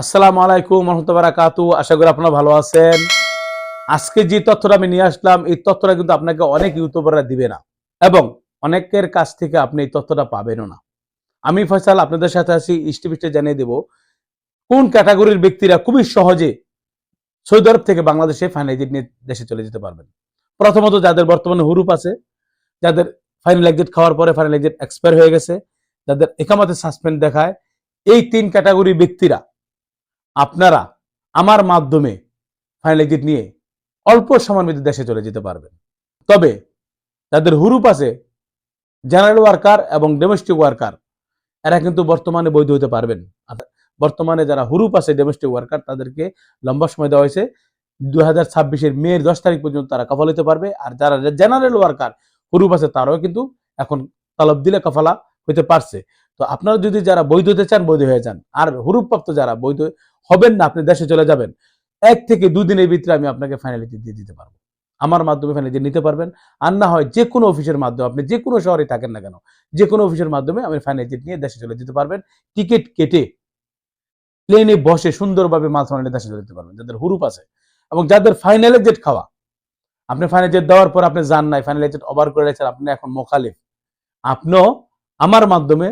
আসসালামু আলাইকুম রহমতুল্লাহ কাতু আশা করি আপনারা ভালো আছেন। আজকে যে তথ্যটা আমি নিয়ে আসলাম, এই তথ্যটা কিন্তু আপনাকে অনেক ইউটিউবাররা দিবে না এবং অনেকের কাছ থেকে আপনি এই তথ্যটা পাবেনও না। আমি ফয়সাল আপনাদের সাথে আছি ইস্টিপিস্টে জানিয়ে দেব, কোন ক্যাটাগরির ব্যক্তিরা খুবই সহজে সৌদি আরব থেকে বাংলাদেশে ফাইনাল নিয়ে দেশে চলে যেতে পারবেন। প্রথমত যাদের বর্তমানে হুরুপ আছে, যাদের ফাইনাল এক্সিট খাওয়ার পরে ফাইনাল এক্সিট এক্সপায়ার হয়ে গেছে, যাদের একামাতে সাসপেন্ড দেখায়, এই তিন ক্যাটাগরির ব্যক্তিরা আপনারা আমার মাধ্যমে ফাইনাল এক্সিট নিয়ে অল্প সময়ের মধ্যে দেশে চলে যেতে পারবেন। তবে তাদের হুরুপ আছে জেনারেল ওয়ার্কার এবং ডোমেস্টিক ওয়ার্কার এরা কিন্তু বর্তমানে বৈধ হতে পারবেন। বর্তমানে যারা হুরুপ আছে ডোমেস্টিক ওয়ার্কার তাদেরকে লম্বা সময় দেওয়া হয়েছে। দুই হাজার ছাব্বিশের মেয়ের দশ তারিখ পর্যন্ত তারা কফল হতে পারবে। আর যারা জেনারেল ওয়ার্কার হুরুপ আছে তারাও কিন্তু এখন তালব দিলে কফলা হতে পারছে। তো আপনারা যদি যারা বৈধ হতে চান, বৈধ হয়ে যান। আর হুরুপ্রাপ্ত যারা বৈধ হবেন না, আপনি দেশে চলে যাবেন। এক থেকে দুদিনের ভিতরে আমি আপনাকে ফাইনালিটি দিয়ে দিতে পারব। আমার মাধ্যমে ফাইনালিটি নিতে পারবেন। আর না হয় যে কোনো অফিসের মাধ্যমে, আপনি যে কোনো শহরে থাকেন না কেন, যে কোনো অফিসের মাধ্যমে আমি ফাইনালিটি নিয়ে দেশে চলে যেতে পারবেন। টিকিট কেটে প্লেনে বসে সুন্দরভাবে মাছ ফাইনালি দেশে চলে যেতে পারবেন। যাদের হুরুপ আছে এবং যাদের ফাইনাল জেট খাওয়া। আপনি ফাইনাল জেট দেওয়ার পর আপনি যান নাই ফাইনাল জেট ওভার করে রেখেছেন, আপনি এখন মোখালিফ। আপনিও আমার মাধ্যমে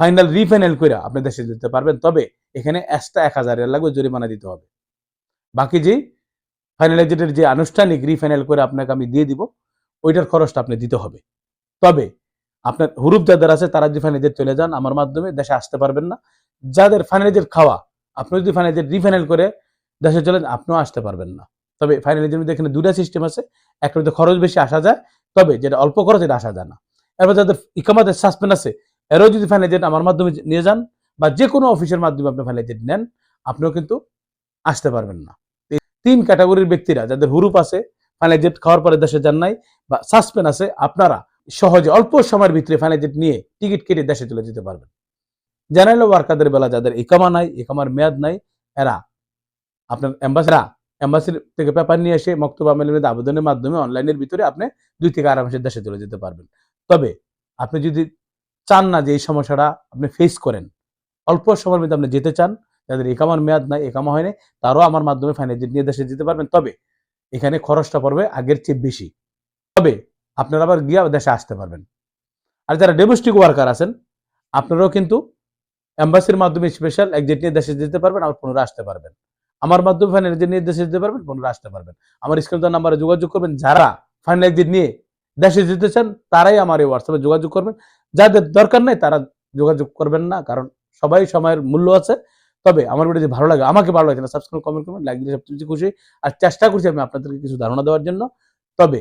ফাইনাল রিফাইনাল করে আপনি দেশে যেতে পারবেন, তবে এখানে এক্সট্রা এক হাজার লাগবে জরিমানা দিতে হবে। বাকি যে ফাইনাল এজেন্টের যে আনুষ্ঠানিক রিফাইনাল করে আপনাকে আমি দিয়ে দিব, ওইটার খরচটা আপনি দিতে হবে। তবে আপনার হুরুপ যাদের আছে, তারা যদি ফাইনাল চলে যান, আমার মাধ্যমে দেশে আসতে পারবেন না। যাদের ফাইনাল খাওয়া, আপনি যদি ফাইনাল রিফাইনাল করে দেশে চলে যান আপনিও আসতে পারবেন না। তবে ফাইনাল মধ্যে এখানে দুটা সিস্টেম আছে একটা খরচ বেশি আসা যায়, তবে যেটা অল্প খরচ, এটা আসা যায় না। এবার যাদের ইকামাদের সাসপেন্ড আছে এরও যদি ফাইনাল আমার মাধ্যমে নিয়ে যান বা যে কোনো অফিসের মাধ্যমে আপনি ফাইনাল নেন, আপনিও কিন্তু আসতে পারবেন না। তিন ক্যাটাগরির ব্যক্তিরা যাদের হুরুপ আছে ফাইনাল খাওয়ার পরে দেশে যান নাই বা সাসপেন্ড আছে, আপনারা সহজে অল্প সময়ের ভিতরে ফাইনাল নিয়ে টিকিট কেটে দেশে চলে যেতে পারবেন। জেনারেল ওয়ার্কারদের বেলা যাদের ইকামা নাই, ইকামার মেয়াদ নাই, এরা আপনার অ্যাম্বাসিরা অ্যাম্বাসির থেকে পেপার নিয়ে এসে মক্তব আমেলের আবেদনের মাধ্যমে অনলাইনের ভিতরে আপনি দুই থেকে আড়াই মাসের দেশে চলে যেতে পারবেন। তবে আপনি যদি চান না যে এই সমস্যাটা আপনি ফেস করেন। অল্প সময়ের মধ্যে আপনি যেতে চান, যাদের একামার মেয়াদ নাই, একামা হয়নি, তারও আমার মাধ্যমে ফাইনাল নিয়ে দেশে যেতে পারবেন। তবে এখানে খরচটা পড়বে আগের চেয়ে বেশি। তবে আপনারা আবার গিয়ে দেশে আসতে পারবেন। আর যারা ডোমেস্টিক ওয়ার্কার আছেন, আপনারাও কিন্তু অ্যাম্বাসির মাধ্যমে স্পেশাল একজেট নিয়ে দেশে যেতে পারবেন, আবার পুনরায় আসতে পারবেন। আমার মাধ্যমে ফাইনাল এক্সিট নিয়ে দেশে যেতে পারবেন, পুনরায় আসতে পারবেন। আমার স্ক্রিন নাম্বারে যোগাযোগ করবেন, যারা ফাইনাল এক্সিট নিয়ে দেশে যেতে চান, তারাই আমার এই হোয়াটসঅ্যাপে যোগাযোগ করবেন। যাদের দরকার নেই তারা যোগাযোগ করবেন না, কারণ সবাই সময়ের মূল্য আছে। তবে আমার ভিডিও যদি ভালো লাগে, আমাকে ভালো লাগে না সাবস্ক্রাইব কমেন্ট করবেন লাইক দিলে সবচেয়ে খুশি আর চেষ্টা করছি আমি আপনাদেরকে কিছু ধারণা দেওয়ার জন্য। তবে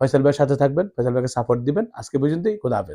ফয়সাল ভাইয়ের সাথে থাকবেন, ফয়সাল ভাইকে সাপোর্ট দিবেন। আজকে পর্যন্তই, খোদা হাফেজ।